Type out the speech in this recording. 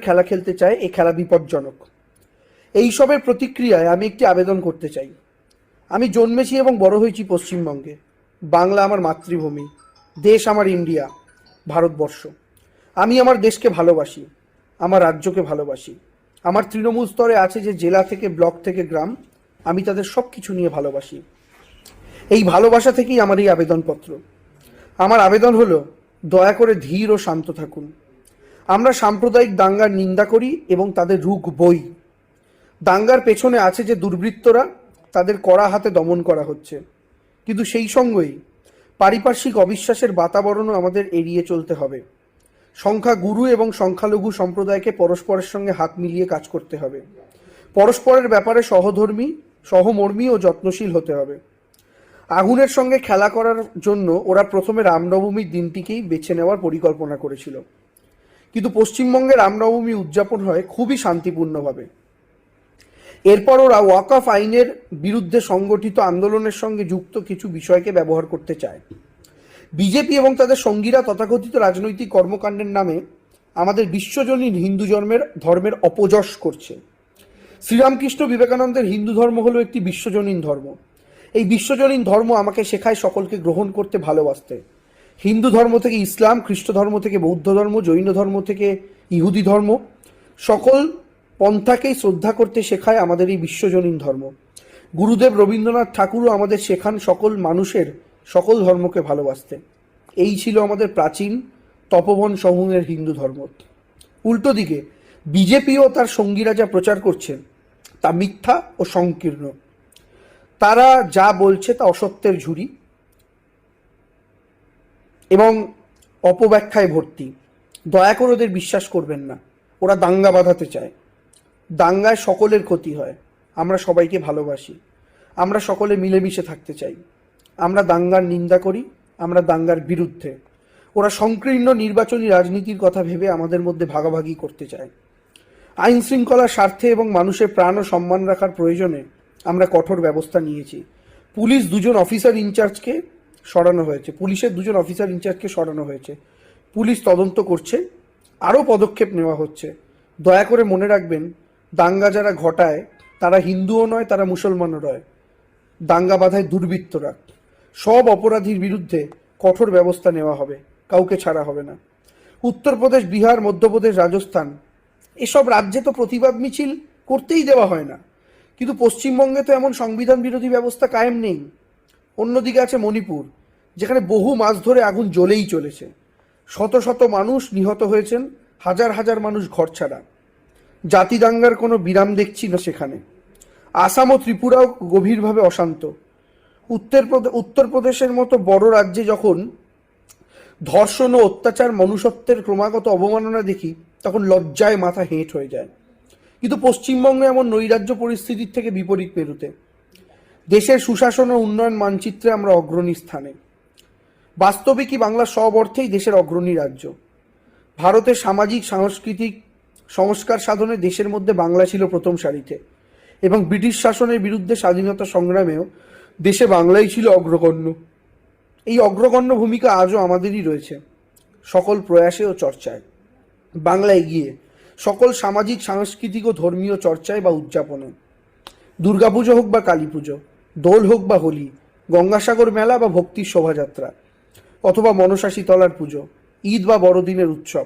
খেলা খেলতে চায় এই খেলা বিপজ্জনক। এইসবের প্রতিক্রিয়ায় আমি একটি আবেদন করতে চাই। আমি জন্মেছি এবং বড় হয়েছি পশ্চিমবঙ্গে। বাংলা আমার মাতৃভূমি, দেশ আমার ইন্ডিয়া, ভারতবর্ষ। আমি আমার দেশকে ভালোবাসি, আমার রাজ্যকে ভালোবাসি। আমার তৃণমূল স্তরে আছে যে জেলা থেকে, ব্লক থেকে গ্রাম, আমি তাদের সব কিছু নিয়ে ভালোবাসি। এই ভালোবাসা থেকেই আমার এই আবেদনপত্র। আমার আবেদন হলো, দয়া করে ধীর ও শান্ত থাকুন। আমরা সাম্প্রদায়িক দাঙ্গার নিন্দা করি এবং তাদের রুখ বই। দাঙ্গার পেছনে আছে যে দুর্বৃত্তরা, তাদের কড়া হাতে দমন করা হচ্ছে। কিন্তু সেই সঙ্গেই পারিপার্শ্বিক অবিশ্বাসের বাতাবরণও আমাদের এড়িয়ে চলতে হবে। সংখ্যা গুরু এবং সংখ্যালঘু সম্প্রদায়কে পরস্পরের সঙ্গে হাত মিলিয়ে কাজ করতে হবে। পরস্পরের ব্যাপারে সহধর্মী, সহমর্মী ও যত্নশীল হতে হবে। আগুনের সঙ্গে খেলা করার জন্য ওরা প্রথমে রামনবমীর দিনটিকেই বেছে নেওয়ার পরিকল্পনা করেছিল। কিন্তু পশ্চিমবঙ্গে রামনবমী উদযাপন হয় খুবই শান্তিপূর্ণভাবে। এরপর ওরা ওয়াকফ আইনের বিরুদ্ধে সংগঠিত আন্দোলনের সঙ্গে যুক্ত কিছু বিষয়কে ব্যবহার করতে চায়। বিজেপি এবং তাদের সঙ্গীরা তথাকথিত রাজনৈতিক কর্মকাণ্ডের নামে আমাদের বিশ্বজনীন হিন্দু জন্মের, ধর্মের অপযশ করছে। শ্রীরামকৃষ্ণ বিবেকানন্দের হিন্দু ধর্ম হলো একটি বিশ্বজনীন ধর্ম। এই বিশ্বজনীন ধর্ম আমাকে শেখায় সকলকে গ্রহণ করতে ভালোবাসতে। হিন্দু ধর্ম থেকে ইসলাম, খ্রিস্ট ধর্ম থেকে বৌদ্ধ ধর্ম, জৈন ধর্ম থেকে ইহুদি ধর্ম, সকল পন্থাকেই শ্রদ্ধা করতে শেখায় আমাদের এই বিশ্বজনীন ধর্ম। গুরুদেব রবীন্দ্রনাথ ঠাকুরও আমাদের শেখান সকল মানুষের সকল ধর্মকে ভালোবাসতে। এই ছিল আমাদের প্রাচীন তপবন সমূহের হিন্দু ধর্ম। উল্টো দিকে, বিজেপিও তার সঙ্গীরা যা প্রচার করছেন, তা মিথ্যা ও সংকীর্ণ। তারা যা বলছে তা অসত্যের ঝুড়ি। এবং অপব্যাখ্যায় ভর্তি। দয়া করে ওদের বিশ্বাস করবেন না। ওরা দাঙ্গা বাঁধাতে চায়। দাঙ্গায় সকলের ক্ষতি হয়। আমরা সবাইকে ভালোবাসি। আমরা সকলে মিলেমিশে থাকতে চাই। আমরা দাঙ্গার নিন্দা করি, আমরা দাঙ্গার বিরুদ্ধে। ওরা সংকীর্ণ নির্বাচনী রাজনীতির কথা ভেবে আমাদের মধ্যে ভাগাভাগি করতে চায়। আইন শৃঙ্খলার স্বার্থে এবং মানুষের প্রাণ ও সম্মান রাখার প্রয়োজনে আমরা কঠোর ব্যবস্থা নিয়েছি। পুলিশ দুজন অফিসার ইনচার্জকে সরানো হয়েছে। পুলিশের দুজন অফিসার ইনচার্জকে সরানো হয়েছে। পুলিশ তদন্ত করছে। আরও পদক্ষেপ নেওয়া হচ্ছে। দয়া করে মনে রাখবেন, দাঙ্গা যারা ঘটায়, তারা হিন্দুও নয়, তারা মুসলমানও নয়। দাঙ্গা বাধায় দুর্বৃত্তরা। সব অপরাধীর বিরুদ্ধে কঠোর ব্যবস্থা নেওয়া হবে। কাউকে ছাড়া হবে না। উত্তরপ্রদেশ, বিহার, মধ্যপ্রদেশ, রাজস্থান, এসব রাজ্যে তো প্রতিবাদ মিছিল করতেই দেওয়া হয় না। কিন্তু পশ্চিমবঙ্গে তো এমন সংবিধান বিরোধী ব্যবস্থা কায়েম নেই। অন্যদিকে আছে মণিপুর, যেখানে বহু মাস ধরে আগুন জ্বলেই চলেছে। শত শত মানুষ নিহত হয়েছেন, হাজার হাজার মানুষ ঘরছাড়া জাতি দাঙ্গার কোনো বিরাম দেখছি না সেখানে। আসাম ও ত্রিপুরাও গভীরভাবে অশান্ত। উত্তর উত্তরপ্রদেশের মতো বড় রাজ্যে যখন ধর্ষণ ও অত্যাচার মনুষ্যত্বের ক্রমাগত অবমাননা দেখি, তখন লজ্জায় মাথা হেঁট হয়ে যায়। কিন্তু পশ্চিমবঙ্গে এমন নৈরাজ্য পরিস্থিতির থেকে বিপরীত মেরুতে। দেশের সুশাসন ও উন্নয়ন মানচিত্রে আমরা অগ্রণী স্থানে। বাস্তবিকই বাংলা সব অর্থেই দেশের অগ্রণী রাজ্য। ভারতের সামাজিক, সাংস্কৃতিক সংস্কার সাধনে দেশের মধ্যে বাংলা ছিল প্রথম সারিতে এবং ব্রিটিশ শাসনের বিরুদ্ধে স্বাধীনতা সংগ্রামেও দেশে বাংলাই ছিল অগ্রগণ্য। এই অগ্রগণ্য ভূমিকা আজও আমাদেরই রয়েছে, সকল প্রয়াসে ও চর্চায়। বাংলা এগিয়ে, সকল সামাজিক, সাংস্কৃতিক ও ধর্মীয় চর্চায় বা উদযাপনে। দুর্গাপুজো হোক বা কালী পুজো দোল হোক বা হোলি, গঙ্গাসাগর মেলা বা ভক্তির শোভাযাত্রা, অথবা মনসা শীতলার পুজো, ঈদ বা বড়দিনের উৎসব।